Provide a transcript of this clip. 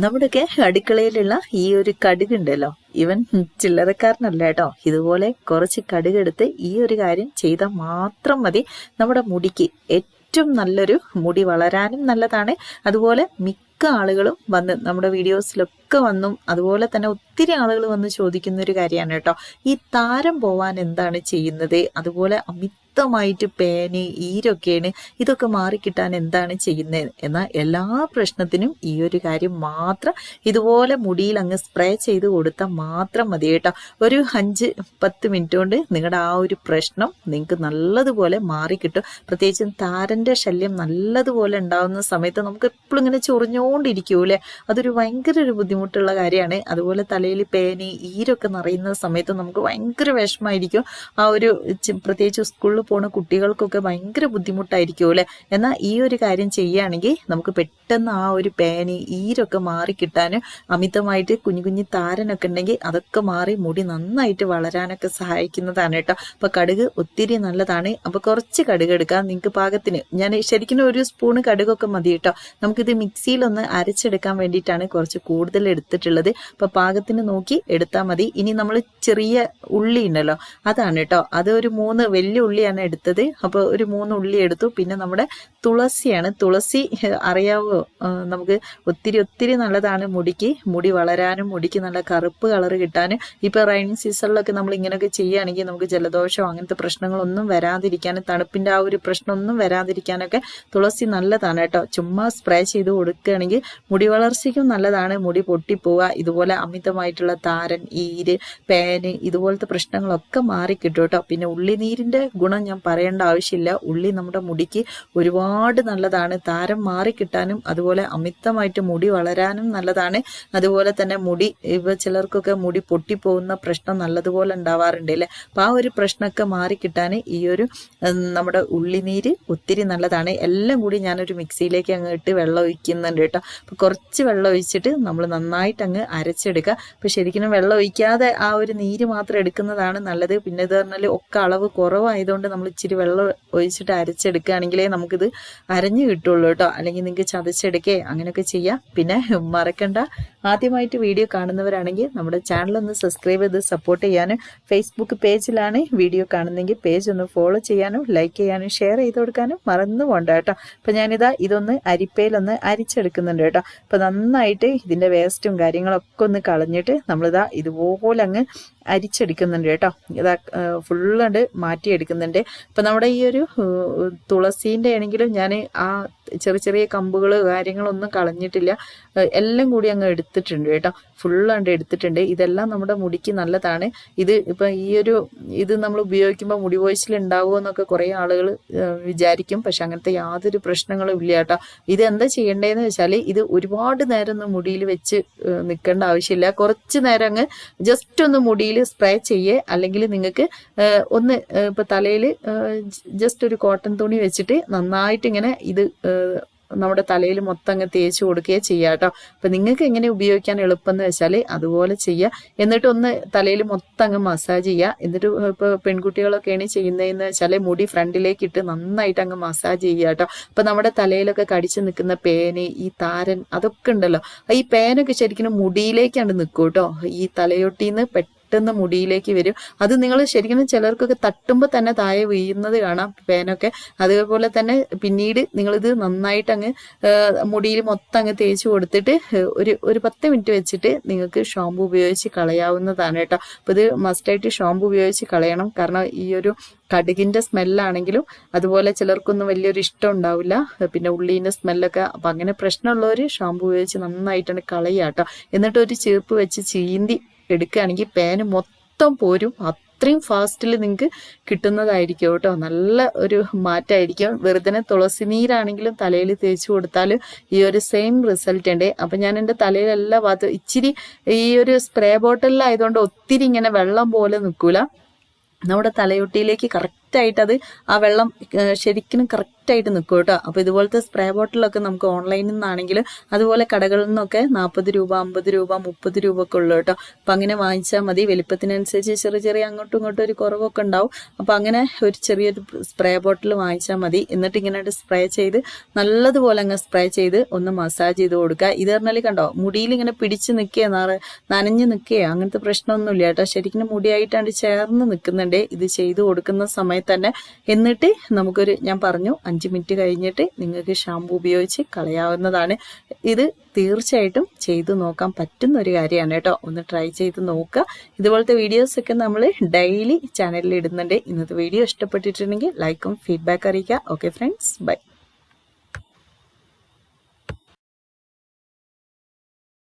നമ്മുടെയൊക്കെ അടുക്കളയിലുള്ള ഈ ഒരു കടുകുണ്ടല്ലോ. ഇവൻ ചില്ലറക്കാരനല്ല കേട്ടോ. ഇതുപോലെ കുറച്ച് കടുകെടുത്ത് ഈ ഒരു കാര്യം ചെയ്താൽ മാത്രം മതി. നമ്മുടെ മുടിക്ക് ഏറ്റവും നല്ലൊരു മുടി വളരാനും നല്ലതാണ്. അതുപോലെ മിക്ക ആളുകളും വന്ന് നമ്മുടെ വീഡിയോസിലൊക്കെ വന്നും അതുപോലെ തന്നെ ഒത്തിരി ആളുകൾ വന്ന് ചോദിക്കുന്ന ഒരു കാര്യമാണ് കേട്ടോ. ഈ താരം പോവാൻ എന്താണ് ചെയ്യുന്നത്? അതുപോലെ അമിതമായിട്ട് പേന് ഈരൊക്കെയാണ് ഇതൊക്കെ മാറിക്കിട്ടാൻ എന്താണ് ചെയ്യുന്നത്? എന്നാൽ എല്ലാ പ്രശ്നത്തിനും ഈ ഒരു കാര്യം മാത്രം ഇതുപോലെ മുടിയിൽ അങ്ങ് സ്പ്രേ ചെയ്ത് കൊടുത്താൽ മാത്രം മതി കേട്ടോ. ഒരു അഞ്ച് പത്ത് മിനിറ്റ് കൊണ്ട് നിങ്ങളുടെ ആ ഒരു പ്രശ്നം നിങ്ങൾക്ക് നല്ലതുപോലെ മാറിക്കിട്ടും. പ്രത്യേകിച്ചും താരന്റെ ശല്യം നല്ലതുപോലെ ഉണ്ടാകുന്ന സമയത്ത് നമുക്ക് എപ്പോഴും ഇങ്ങനെ ചൊറിഞ്ഞുകൊണ്ടിരിക്കൂലേ അതൊരു ഭയങ്കര ഒരു ബുദ്ധിമുട്ടുള്ള കാര്യമാണ്. അതുപോലെ തലയിൽ പേനി ഈരൊക്കെ നിറയുന്ന സമയത്ത് നമുക്ക് ഭയങ്കര വിഷമായിരിക്കും ആ ഒരു പ്രത്യേകിച്ച് സ്കൂളിൽ പോണ കുട്ടികൾക്കൊക്കെ ഭയങ്കര ബുദ്ധിമുട്ടായിരിക്കും അല്ലേ എന്നാൽ ഈ ഒരു കാര്യം ചെയ്യുകയാണെങ്കിൽ നമുക്ക് പെട്ടെന്ന് ആ ഒരു പേനി ഈരൊക്കെ മാറി കിട്ടാനും അമിതമായിട്ട് കുഞ്ഞു കുഞ്ഞു താരനൊക്കെ ഉണ്ടെങ്കിൽ അതൊക്കെ മാറി മുടി നന്നായിട്ട് വളരാനൊക്കെ സഹായിക്കുന്നതാണ് കേട്ടോ. അപ്പൊ കടുക് ഒത്തിരി നല്ലതാണ്. അപ്പൊ കുറച്ച് കടുക് എടുക്കാം. നിങ്ങൾക്ക് പാകത്തിന്. ഞാൻ ശരിക്കും ഒരു സ്പൂണ് കടുകൊക്കെ മതി കേട്ടോ. നമുക്കിത് മിക്സിയിലൊന്ന് അരച്ചെടുക്കാൻ വേണ്ടിയിട്ടാണ് കുറച്ച് കൂടുതൽ എടുത്തിട്ടുള്ളത്. അപ്പൊ പാകത്തിന് നോക്കി എടുത്താൽ മതി. ഇനി നമ്മൾ ചെറിയ ഉള്ളി ഉണ്ടല്ലോ അതാണ് കേട്ടോ. അത് ഒരു മൂന്ന് വലിയ ഉള്ളിയാണ് എടുത്തത്. അപ്പോൾ ഒരു മൂന്ന് ഉള്ളി എടുത്തു. പിന്നെ നമ്മുടെ തുളസിയാണ്. തുളസി അറിയാവോ? നമുക്ക് ഒത്തിരി ഒത്തിരി നല്ലതാണ് മുടിക്ക്. മുടി വളരാനും മുടിക്ക് നല്ല കറുപ്പ് കളർ കിട്ടാനും. ഇപ്പൊ റൈനിങ് സീസണിലൊക്കെ നമ്മൾ ഇങ്ങനെയൊക്കെ ചെയ്യുകയാണെങ്കിൽ നമുക്ക് ജലദോഷം അങ്ങനത്തെ പ്രശ്നങ്ങളൊന്നും വരാതിരിക്കാനും തണുപ്പിന്റെ ആ ഒരു പ്രശ്നമൊന്നും വരാതിരിക്കാനൊക്കെ തുളസി നല്ലതാണ് കേട്ടോ. ചുമ്മാ സ്പ്രേ ചെയ്ത് കൊടുക്കുകയാണെങ്കിൽ മുടി വളർച്ചയ്ക്കും നല്ലതാണ്. മുടി പൊട്ടിപ്പോവുക ഇതുപോലെ അമിതമായിട്ടുള്ള താരൻ ഈര് പേന് ഇതുപോലത്തെ പ്രശ്നങ്ങളൊക്കെ മാറിക്കിട്ടും കേട്ടോ. പിന്നെ ഉള്ളിനീരിന്റെ ഗുണം ഞാൻ പറയേണ്ട ആവശ്യമില്ല. ഉള്ളി നമ്മുടെ മുടിക്ക് ഒരുപാട് നല്ലതാണ്. താരം മാറിക്കിട്ടാനും അതുപോലെ അമിതമായിട്ട് മുടി വളരാനും നല്ലതാണ്. അതുപോലെ തന്നെ മുടി ഇവ ചിലർക്കൊക്കെ മുടി പൊട്ടിപ്പോകുന്ന പ്രശ്നം നല്ലതുപോലെ ഉണ്ടാവാറുണ്ട് അല്ലേ? അപ്പോൾ ആ ഒരു പ്രശ്നമൊക്കെ മാറിക്കിട്ടാൻ ഈ ഒരു നമ്മുടെ ഉള്ളിനീര് ഒത്തിരി നല്ലതാണ്. എല്ലാം കൂടി ഞാനൊരു മിക്സിയിലേക്ക് അങ്ങ് ഇട്ട് വെള്ളം ഒഴിക്കുന്നുണ്ട് കേട്ടോ. അപ്പോൾ കുറച്ച് വെള്ളം ഒഴിച്ചിട്ട് നമ്മൾ നന്നായിട്ട് അങ്ങ് അരച്ചെടുക്കുക. അപ്പോൾ ശരിക്കും വെള്ളം ഒഴിക്കാതെ ആ ഒരു നീര് മാത്രം എടുക്കുന്നതാണ് നല്ലത്. പിന്നെ ഇത് പറഞ്ഞാൽ ഒക്കെ അളവ് കുറവായതുകൊണ്ട് നമ്മൾ ഇച്ചിരി വെള്ളം ഒഴിച്ചിട്ട് അരച്ചെടുക്കുകയാണെങ്കിലേ നമുക്കിത് അരഞ്ഞു കിട്ടുള്ളൂ കേട്ടോ. അല്ലെങ്കിൽ നിങ്ങൾക്ക് ചതച്ചെടുക്കേ അങ്ങനെയൊക്കെ ചെയ്യാം. പിന്നെ മറക്കണ്ട. ആദ്യമായിട്ട് വീഡിയോ കാണുന്നവരാണെങ്കിൽ നമ്മുടെ ചാനൽ ഒന്ന് സബ്സ്ക്രൈബ് ചെയ്ത് സപ്പോർട്ട് ചെയ്യാനും ഫേസ്ബുക്ക് പേജിലാണ് വീഡിയോ കാണുന്നെങ്കിൽ പേജ് ഒന്ന് ഫോളോ ചെയ്യാനും ലൈക്ക് ചെയ്യാനും ഷെയർ ചെയ്ത് കൊടുക്കാനും മറന്നു പോണ്ട കേട്ടോ. അപ്പം ഞാനിതാ ഇതൊന്ന് അരിപ്പയിലൊന്ന് അരിച്ചെടുക്കുന്നുണ്ട് കേട്ടോ. അപ്പോൾ നന്നായിട്ട് ഇതിന്റെ വേസ്റ്റും കാര്യങ്ങളൊക്കെ ഒന്ന് കളഞ്ഞിട്ട് നമ്മളിതാ ഇതുപോലെ അങ്ങ് അരിച്ചെടുക്കുന്നുണ്ട് കേട്ടോ. ഇതാ ഫുള്ളുണ്ട് മാറ്റിയെടുക്കുന്നുണ്ട്. ഇപ്പം നമ്മുടെ ഈ ഒരു തുളസീന്റെ ആണെങ്കിലും ഞാൻ ആ ചെറിയ ചെറിയ കമ്പുകൾ കാര്യങ്ങളൊന്നും കളഞ്ഞിട്ടില്ല. എല്ലാം കൂടി അങ്ങ് എടുത്തിട്ടുണ്ട് കേട്ടോ. ഫുള്ളാണ്ട് എടുത്തിട്ടുണ്ട്. ഇതെല്ലാം നമ്മുടെ മുടിക്ക് നല്ലതാണ്. ഇത് ഇപ്പൊ ഈ ഒരു ഇത് നമ്മൾ ഉപയോഗിക്കുമ്പോൾ മുടി കൊഴിച്ചിൽ ഉണ്ടാവുമോ എന്നൊക്കെ കുറെ ആളുകൾ വിചാരിക്കും. പക്ഷെ അങ്ങനത്തെ യാതൊരു പ്രശ്നങ്ങളും ഇല്ല കേട്ടോ. ഇത് എന്താ ചെയ്യേണ്ടതെന്ന് വെച്ചാൽ ഇത് ഒരുപാട് നേരം ഒന്നും മുടിയിൽ വെച്ച് നിൽക്കേണ്ട ആവശ്യമില്ല. കുറച്ച് നേരം അങ്ങ് ജസ്റ്റ് ഒന്ന് മുടിയിൽ സ്പ്രേ ചെയ്യേ. അല്ലെങ്കിൽ നിങ്ങൾക്ക് ഒന്ന് ഇപ്പൊ തലയിൽ ജസ്റ്റ് ഒരു കോട്ടൺ തുണി വെച്ചിട്ട് നന്നായിട്ട് ഇങ്ങനെ ഇത് നമ്മുടെ തലയിൽ മൊത്തം അങ്ങ് തേച്ച് കൊടുക്കുകയോ ചെയ്യാം കേട്ടോ. അപ്പം നിങ്ങൾക്ക് എങ്ങനെ ഉപയോഗിക്കാൻ എളുപ്പമെന്ന് വെച്ചാൽ അതുപോലെ ചെയ്യുക. എന്നിട്ട് ഒന്ന് തലയിൽ മൊത്തം അങ്ങ് മസാജ് ചെയ്യുക. എന്നിട്ട് ഇപ്പൊ പെൺകുട്ടികളൊക്കെയാണ് ചെയ്യുന്നതെന്ന് വെച്ചാൽ മുടി ഫ്രണ്ടിലേക്ക് ഇട്ട് നന്നായിട്ട് അങ്ങ് മസാജ് ചെയ്യുക കേട്ടോ. അപ്പം നമ്മുടെ തലയിലൊക്കെ കടിച്ചു നിൽക്കുന്ന പേന് ഈ താരൻ അതൊക്കെ ഉണ്ടല്ലോ. ഈ പേനൊക്കെ ശരിക്കും മുടിയിലേക്കാണ് നിൽക്കും കേട്ടോ. ഈ തലയൊട്ടിന്ന് പെട്ടെന്ന് മുടിയിലേക്ക് വരും. അത് നിങ്ങൾ ശരിക്കും ചിലർക്കൊക്കെ തട്ടുമ്പോൾ തന്നെ താഴെ വീഴുന്നത് കാണാം പേനൊക്കെ. അതേപോലെ തന്നെ പിന്നീട് നിങ്ങളിത് നന്നായിട്ട് അങ്ങ് മുടിയിൽ മൊത്തം അങ്ങ് തേച്ച് കൊടുത്തിട്ട് ഒരു ഒരു പത്ത് മിനിറ്റ് വെച്ചിട്ട് നിങ്ങൾക്ക് ഷാമ്പു ഉപയോഗിച്ച് കളയാവുന്നതാണ് കേട്ടോ. അപ്പോൾ ഇത് മസ്റ്റായിട്ട് ഷാമ്പു ഉപയോഗിച്ച് കളയണം. കാരണം ഈ ഒരു കടുകിന്റെ സ്മെല്ലാണെങ്കിലും അതുപോലെ ചിലർക്കൊന്നും വലിയൊരു ഇഷ്ടം ഉണ്ടാവില്ല. പിന്നെ ഉള്ളീന്റെ സ്മെല്ലൊക്കെ. അപ്പം അങ്ങനെ പ്രശ്നമുള്ളവർ ഷാമ്പു ഉപയോഗിച്ച് നന്നായിട്ടാണ് കളയുക കേട്ടോ. എന്നിട്ട് ഒരു ചീർപ്പ് വെച്ച് ചീന്തി എടുക്കുകയാണെങ്കിൽ പേന് മൊത്തം പോരും. അത്രയും ഫാസ്റ്റിൽ നിങ്ങൾക്ക് കിട്ടുന്നതായിരിക്കും കേട്ടോ. നല്ല ഒരു മാറ്റമായിരിക്കും വെറുതെ തുളസി നീരാണെങ്കിലും തലയിൽ തേച്ച് കൊടുത്താൽ ഈ ഒരു സെയിം റിസൾട്ട് ഉണ്ട് അപ്പം ഞാൻ എന്റെ തലയിലെല്ലാ ഭാഗത്തും ഇച്ചിരി ഈ ഒരു സ്പ്രേ ബോട്ടിലായതുകൊണ്ട് ഒത്തിരി ഇങ്ങനെ വെള്ളം പോലെ നിൽക്കൂല. നമ്മുടെ തലയൊട്ടിയിലേക്ക് കറക്റ്റായിട്ട് അത് ആ വെള്ളം ശരിക്കും കറക്റ്റ് ആയിട്ട് നിൽക്കും കേട്ടോ. അപ്പോൾ ഇതുപോലത്തെ സ്പ്രേ ബോട്ടിലൊക്കെ നമുക്ക് ഓൺലൈനിൽ നിന്നാണെങ്കിൽ അതുപോലെ കടകളിൽ നിന്നൊക്കെ നാൽപ്പത് രൂപ അമ്പത് രൂപ മുപ്പത് രൂപ ഒക്കെ ഉള്ളു കേട്ടോ. അപ്പം അങ്ങനെ വാങ്ങിച്ചാൽ മതി. വലിപ്പത്തിനനുസരിച്ച് ചെറിയ ചെറിയ അങ്ങോട്ടും ഇങ്ങോട്ടും ഒരു കുറവൊക്കെ ഉണ്ടാവും. അപ്പം അങ്ങനെ ഒരു ചെറിയൊരു സ്പ്രേ ബോട്ടിൽ വാങ്ങിച്ചാൽ മതി. എന്നിട്ട് ഇങ്ങനെ സ്പ്രേ ചെയ്ത് നല്ലതുപോലെ അങ്ങ് സ്പ്രേ ചെയ്ത് ഒന്ന് മസാജ് ചെയ്ത് കൊടുക്കുക. ഇത് പറഞ്ഞാൽ കണ്ടോ മുടിയിൽ ഇങ്ങനെ പിടിച്ച് നിൽക്കുക നനഞ്ഞ് നിൽക്കുക അങ്ങനത്തെ പ്രശ്നമൊന്നുമില്ല കേട്ടോ. ശരിക്കും മുടിയായിട്ടാണ് ചേർന്ന് നിൽക്കുന്നുണ്ട്. ഇത് ചെയ്ത് കൊടുക്കുന്ന സമയത്ത് തന്നെ. എന്നിട്ട് നമുക്കൊരു ഞാൻ പറഞ്ഞു അഞ്ച് മിനിറ്റ് കഴിഞ്ഞിട്ട് നിങ്ങൾക്ക് ഷാമ്പു ഉപയോഗിച്ച് കളയാവുന്നതാണ്. ഇത് തീർച്ചയായിട്ടും ചെയ്തു നോക്കാൻ പറ്റുന്ന ഒരു കാര്യമാണ് കേട്ടോ. ഒന്ന് ട്രൈ ചെയ്ത് നോക്കുക. ഇതുപോലത്തെ വീഡിയോസൊക്കെ നമ്മൾ ഡെയിലി ചാനലിൽ ഇടുന്നുണ്ട്. ഇന്നത്തെ വീഡിയോ ഇഷ്ടപ്പെട്ടിട്ടുണ്ടെങ്കിൽ ലൈക്കും ഫീഡ്ബാക്ക് അറിയിക്കുക. Okay friends bye